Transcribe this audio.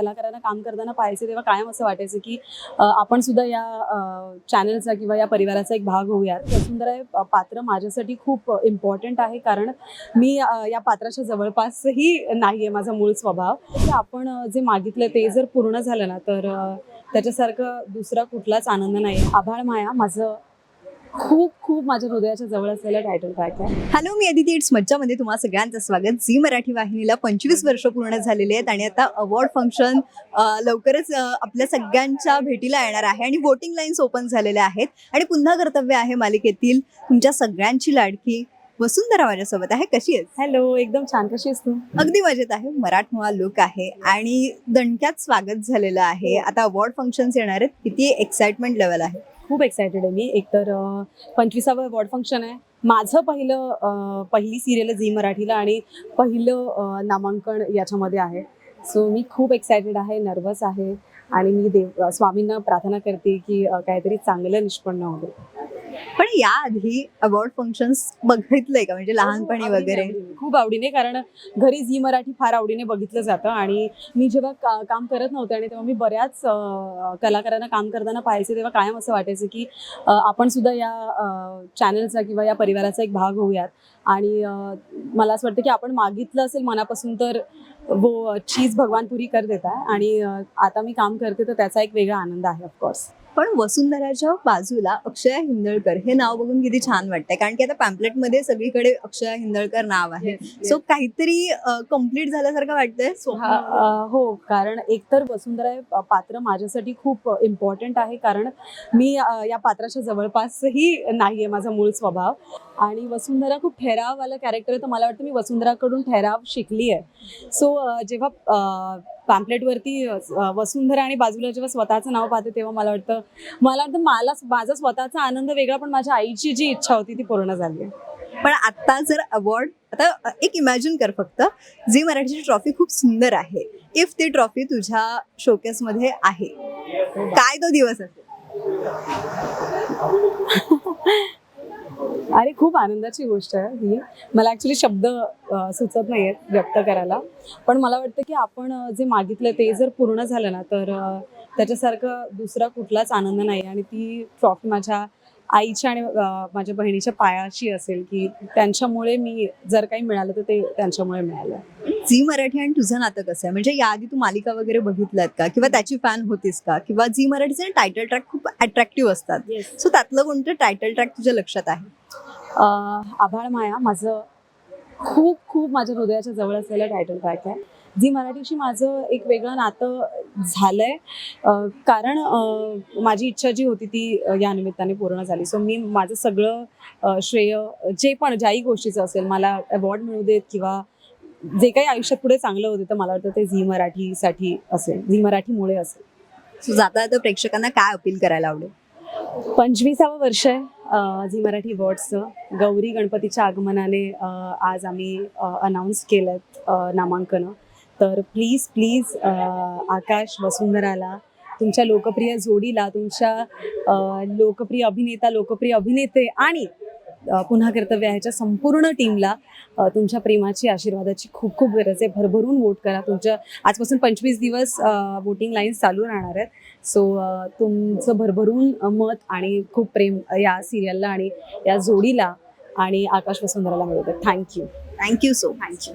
कलाकारांना काम करताना पाहायचे तेव्हा कायम असं वाटायचं की आपण सुद्धा या चॅनलचा किंवा या परिवाराचा एक भाग होऊयात. वसुंधरा हे पात्र माझ्यासाठी खूप इम्पॉर्टंट आहे. कारण मी या पात्राच्या जवळपासही नाही आहे माझा मूळ स्वभाव. की आपण जे मागितलं ते जर पूर्ण झालं ना तर त्याच्यासारखं दुसरा कुठलाच आनंद नाही आभाळ माया माझं खूप खूप माझ्या हृदयाच्या जवळ असलेलं टायटल ट्रॅक आहे. हॅलो मी अदिती इट्स मज्जामध्ये तुम्हा सगळ्यांचं स्वागत. झी मराठी वाहिनीला पंचवीस वर्ष पूर्ण झालेली आहेत आणि आता अवॉर्ड फंक्शन लवकरच अ, आपल्या सगळ्यांच्या भेटीला येणार आहे आणि वोटिंग लाईन्स ओपन झालेल्या आहेत. आणि पुन्हा कर्तव्य आहे मालिकेतील तुमच्या सगळ्यांची लाडकी वसुंधरा माझ्यासोबत आहे. कशी आहेस? हॅलो एकदम छान. कशी आहेस तू? अगदी मजेत आहे. मराठमोळा लुक आहे आणि दणक्यात स्वागत झालेलं आहे. आता अवॉर्ड फंक्शन्स येणार आहेत. किती एक्साइटमेंट लेवल आहे? खूप एक्सायटेड आहे मी. एकतर पंचवीसावं वॉर्ड फंक्शन आहे. माझं पहिलं पहिली सिरियल झी मराठीला आणि पहिलं नामांकन याच्यामध्ये आहे. सो मी खूप एक्सायटेड आहे नर्वस आहे आणि मी देव स्वामींना प्रार्थना करते की काहीतरी चांगलं निष्पन्न होते पण याआधी अवॉर्ड फंक्शन्स बघितलंय का? म्हणजे लहानपणी वगैरे. खूप आवडीने कारण घरी झी मराठी फार आवडीने बघितलं जातं. आणि मी जेव्हा का- काम करत नव्हते आणि तेव्हा मी बऱ्याच कलाकारांना काम करताना पाहायचे तेव्हा कायम असं वाटायचं की आपण सुद्धा या चॅनलचा किंवा या परिवाराचा एक भाग होऊयात. आणि मला असं वाटतं की आपण मागितलं असेल मनापासून तर वो चीज भगवान पुरी कर देता आणि आता मी काम करते तर त्याचा एक वेगळा आनंद आहे ऑफकोर्स पण वसुंधराच्या बाजूला अक्षया हिंदळकर हे नाव बघून किती छान वाटतंय. कारण की आता पॅम्पलेटमध्ये सगळीकडे अक्षया हिंदळकर नाव आहे. सो काहीतरी कंप्लीट झाल्यासारखं वाटतंय हा, हो कारण एकतर वसुंधरा हे पात्र माझ्यासाठी खूप इम्पॉर्टंट आहे. कारण मी या पात्राच्या जवळपासही नाही आहे माझा मूळ स्वभाव. आणि वसुंधरा खूप ठहराववालं कॅरेक्टर आहे तर मला वाटतं मी वसुंधराकडून ठहराव शिकली आहे सो जेव्हा पॅम्पलेटवरती वसुंधरा आणि बाजूला जेव्हा स्वतःचं नाव पाहते तेव्हा मला वाटतं मला वाटतं मला माझा स्वतःचा आनंद वेगळा पण माझ्या आईची जी इच्छा होती ती पूर्ण झाली आहे पण आता जर अवॉर्ड आता एक इमॅजिन कर फक्त झी मराठीची ट्रॉफी खूप सुंदर आहे. इफ ती ट्रॉफी तुझ्या शोकेस मध्ये आहे. काय तो दिवस असेल? अरे खूप आनंदाची गोष्ट आहे ही. मला ॲक्च्युली शब्द सुचत नाही आहेत व्यक्त करायला. पण मला वाटतं की आपण जे मागितलं ते जर पूर्ण झालं ना तर त्याच्यासारखं दुसरा कुठलाच आनंद नाही. आणि ती ट्रॉफी माझ्या आईच्या आणि माझ्या बहिणीच्या पायाशी असेल की त्यांच्यामुळे मी जर काही मिळालं तर ते त्यांच्यामुळे मिळालं. झी मराठी आणि तुझं नातं कसं आहे? म्हणजे याआधी तू मालिका वगैरे बघितल्यात का? किंवा त्याची फॅन होतीस का? किंवा झी मराठीचे टायटल ट्रॅक खूप अट्रॅक्टिव्ह असतात. सो त्यातलं कोणतं टायटल ट्रॅक तुझ्या लक्षात आहे? आभाळ माया माझं खूप खूप माझ्या हृदयाच्या जवळ असलेलं टायटल ट्रॅक आहे. झी मराठीशी माझं एक वेगळं नातं झालंय. अ, कारण माझी इच्छा जी होती ती या निमित्ताने पूर्ण झाली. सो मी माझं सगळं श्रेय जे पण ज्याही गोष्टीचं असेल मला अवॉर्ड मिळू देत किंवा जे काही आयुष्यात पुढे चांगलं होतं तर मला वाटतं ते झी मराठीसाठी असेल. झी मराठीमुळे असेल. सो जाता जाता प्रेक्षकांना काय अपील करायला आवडेल? पंचवीसावं वर्ष आहे झी मराठी अवॉर्ड्सचं गौरी गणपतीच्या आगमनाने आज आम्ही अनाऊन्स केलं आहे नामांकनं. तर प्लीज प्लीज आकाश वसुंधराला तुमच्या लोकप्रिय जोडीला तुमच्या लोकप्रिय अभिनेता लोकप्रिय अभिनेते आणि पुन्हा कर्तव्य ह्याच्या संपूर्ण टीमला तुमच्या प्रेमाची आशीर्वादाची खूप खूप गरज आहे. भरभरून वोट करा. तुमच्या आजपासून पंचवीस दिवस वोटिंग लाईन्स चालू राहणार आहेत. सो तुमचं भरभरून मत आणि खूप प्रेम या सिरियलला आणि या जोडीला आणि आकाश वसुंधराला मिळवतं thank you thank you so thank you